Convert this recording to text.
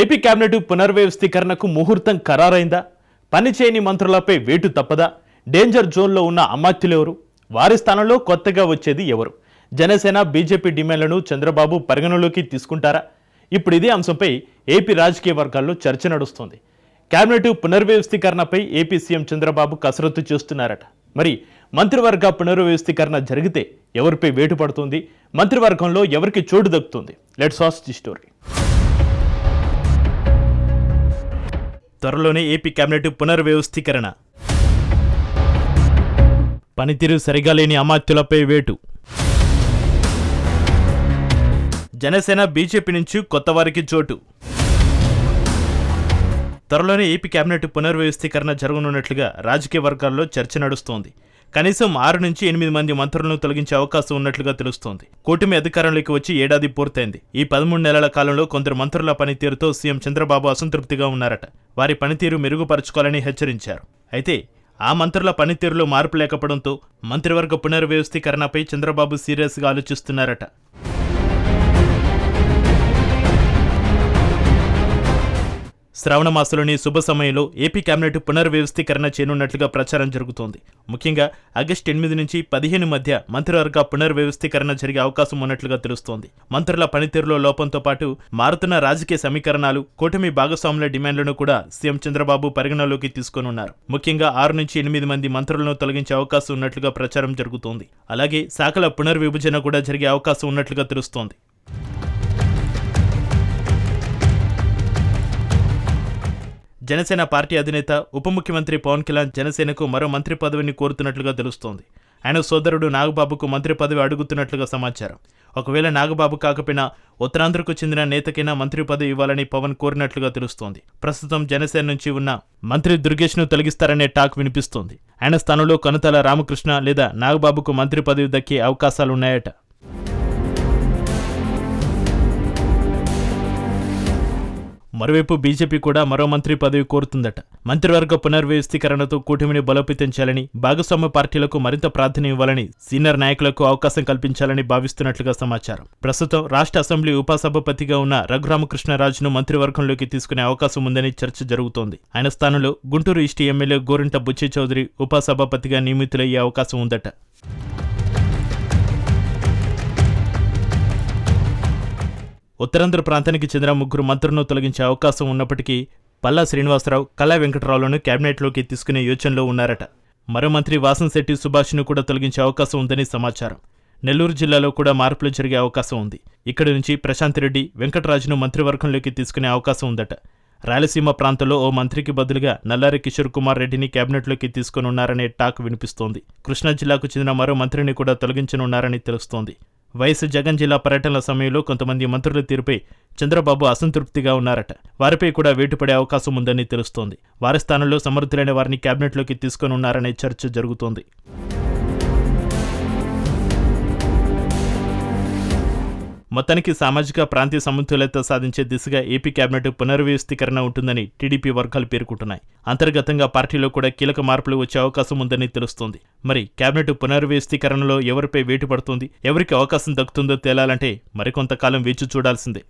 AP cabinet పునర్వ్యవస్థీకరణకు ముహూర్తం ఖరారైందా? పనిచేయని మంత్రులపై వేటు తప్పదా? డేంజర్ జోన్లో ఉన్న అమాత్యులెవరు వారి స్థానంలో కొత్తగా వచ్చేది ఎవరు? జనసేన బీజేపీ డిమాండ్లను చంద్రబాబు పరిగణలోకి తీసుకుంటారా? ఇప్పుడు ఇదే అంశంపై ఏపీ రాజకీయ వర్గాల్లో చర్చ నడుస్తోంది. కేబినెట్ పునర్వ్యవస్థీకరణపై ఏపీ సీఎం చంద్రబాబు కసరత్తు చేస్తున్నారట. మరి మంత్రివర్గ పునర్వ్యవస్థీకరణ జరిగితే ఎవరిపై వేటు పడుతుంది? మంత్రివర్గంలో ఎవరికి చోటు దక్కుతుంది? లెట్స్ వాచ్ ది స్టోరీ త్వరలోనే ఏపీ కేబినెట్ పునర్వ్యవస్థీకరణ. పనితీరు సరిగా లేని అమాత్యులపై వేటు. జనసేన బీజేపీ నుంచి కొత్త వారికి చోటు. త్వరలోనే ఏపీ కేబినెట్ పునర్వ్యవస్థీకరణ జరగనున్నట్లుగా రాజకీయ వర్గాల్లో చర్చ నడుస్తోంది. కనీసం ఆరు నుంచి ఎనిమిది మంది మంత్రులను తొలగించే అవకాశం ఉన్నట్లుగా తెలుస్తోంది. కూటమి అధికారంలోకి వచ్చి ఏడాది పూర్తయింది. ఈ పదమూడు నెలల కాలంలో కొందరు మంత్రుల పనితీరుతో సీఎం చంద్రబాబు అసంతృప్తిగా ఉన్నారట. వారి పనితీరు మెరుగుపరచుకోవాలని హెచ్చరించారు. అయితే ఆ మంత్రుల పనితీరులో మార్పు లేకపోవడంతో మంత్రివర్గ పునర్వ్యవస్థీకరణపై చంద్రబాబు సీరియస్గా ఆలోచిస్తున్నారట. శ్రావణ మాసంలోని శుభ సమయంలో ఏపీ కేబినెట్ పునర్వ్యవస్థీకరణ చేయనున్నట్లుగా ప్రచారం జరుగుతోంది. ముఖ్యంగా ఆగస్టు ఎనిమిది నుంచి పదిహేను మధ్య మంత్రివర్గ పునర్వ్యవస్థీకరణ జరిగే అవకాశం ఉన్నట్లుగా తెలుస్తోంది. మంత్రుల పనితీరులో లోపంతో పాటు మారుతున్న రాజకీయ సమీకరణాలు కూటమి భాగస్వాముల డిమాండ్లను కూడా సీఎం చంద్రబాబు పరిగణలోకి తీసుకోనున్నారు. ముఖ్యంగా ఆరు నుంచి ఎనిమిది మంది మంత్రులను తొలగించే అవకాశం ఉన్నట్లుగా ప్రచారం జరుగుతోంది. అలాగే శాఖల పునర్విభజన కూడా జరిగే అవకాశం ఉన్నట్లుగా తెలుస్తోంది. జనసేన పార్టీ అధినేత ఉప ముఖ్యమంత్రి పవన్ కళ్యాణ్ జనసేనకు మరో మంత్రి పదవిని కోరుతున్నట్లుగా తెలుస్తోంది. ఆయన సోదరుడు నాగబాబుకు మంత్రి పదవి అడుగుతున్నట్లుగా సమాచారం. ఒకవేళ నాగబాబు కాకపోయినా ఉత్తరాంధ్రకు చెందిన నేతకైనా మంత్రి పదవి ఇవ్వాలని పవన్ కోరినట్లుగా తెలుస్తోంది. ప్రస్తుతం జనసేన నుంచి ఉన్న మంత్రి దుర్గేష్ను తొలగిస్తారనే టాక్ వినిపిస్తోంది. ఆయన స్థానంలో కనుతల రామకృష్ణ లేదా నాగబాబుకు మంత్రి పదవి దక్కే అవకాశాలున్నాయట. మరోవైపు బీజేపీ కూడా మరో మంత్రి పదవి కోరుతుందట. మంత్రివర్గ పునర్వ్యవస్థీకరణతో కూటమిని బలోపేతం చేయాలని భాగస్వామ్య పార్టీలకు మరింత ప్రాధాన్యం ఇవ్వాలని సీనియర్ నాయకులకు అవకాశం కల్పించాలని భావిస్తున్నట్లుగా సమాచారం. ప్రస్తుతం రాష్ట్ర అసెంబ్లీ ఉపసభాపతిగా ఉన్న రఘురామకృష్ణరాజును మంత్రివర్గంలోకి తీసుకునే అవకాశం ఉందని చర్చ జరుగుతోంది. ఆయన స్థానంలో గుంటూరు ఈస్ట్ ఎమ్మెల్యే గోరింట బుచ్చి చౌదరి ఉపసభాపతిగా నియమితులయ్యే అవకాశం ఉందట. ఉత్తరాంధ్ర ప్రాంతానికి చెందిన ముగ్గురు మంత్రులను తొలగించే అవకాశం ఉన్నప్పటికీ పల్లా శ్రీనివాసరావు కళా వెంకటరావులను కేబినెట్లోకి తీసుకునే యోచనలో ఉన్నారట. మరో మంత్రి వాసంశెట్టి సుభాష్ను కూడా తొలగించే అవకాశం ఉందని సమాచారం. నెల్లూరు జిల్లాలో కూడా మార్పులు జరిగే అవకాశం ఉంది. ఇక్కడి నుంచి ప్రశాంత్ రెడ్డి వెంకటరాజును మంత్రివర్గంలోకి తీసుకునే అవకాశం ఉందట. రాయలసీమ ప్రాంతంలో ఓ మంత్రికి బదులుగా నల్లారి కిషోర్ కుమార్ రెడ్డిని కేబినెట్లోకి తీసుకునున్నారనే టాక్ వినిపిస్తోంది. కృష్ణా జిల్లాకు చెందిన మరో మంత్రిని కూడా తొలగించనున్నారని తెలుస్తోంది. వైఎస్ జగన్ జిల్లా పర్యటనల సమయంలో కొంతమంది మంత్రుల తీరుపై చంద్రబాబు అసంతృప్తిగా ఉన్నారట. వారిపై కూడా వేటుపడే అవకాశం ఉందని తెలుస్తోంది. వారి స్థానంలో సమర్థులైన వారిని కేబినెట్లోకి తీసుకొనున్నారనే చర్చ జరుగుతోంది. మొత్తానికి సామాజిక ప్రాంతీయ సమతుల్యత సాధించే దిశగా ఏపీ కేబినెట్ పునర్వ్యవస్థీకరణ ఉంటుందని టీడీపీ వర్గాలు పేర్కొంటున్నాయి. అంతర్గతంగా పార్టీలో కూడా కీలక మార్పులు వచ్చే అవకాశం ఉందని తెలుస్తోంది. మరి కేబినెట్ పునర్వ్యవస్థీకరణలో ఎవరిపై వేటు పడుతుంది? ఎవరికి అవకాశం దక్కుతుందో తేలాలంటే మరికొంతకాలం వేచి చూడాల్సిందే.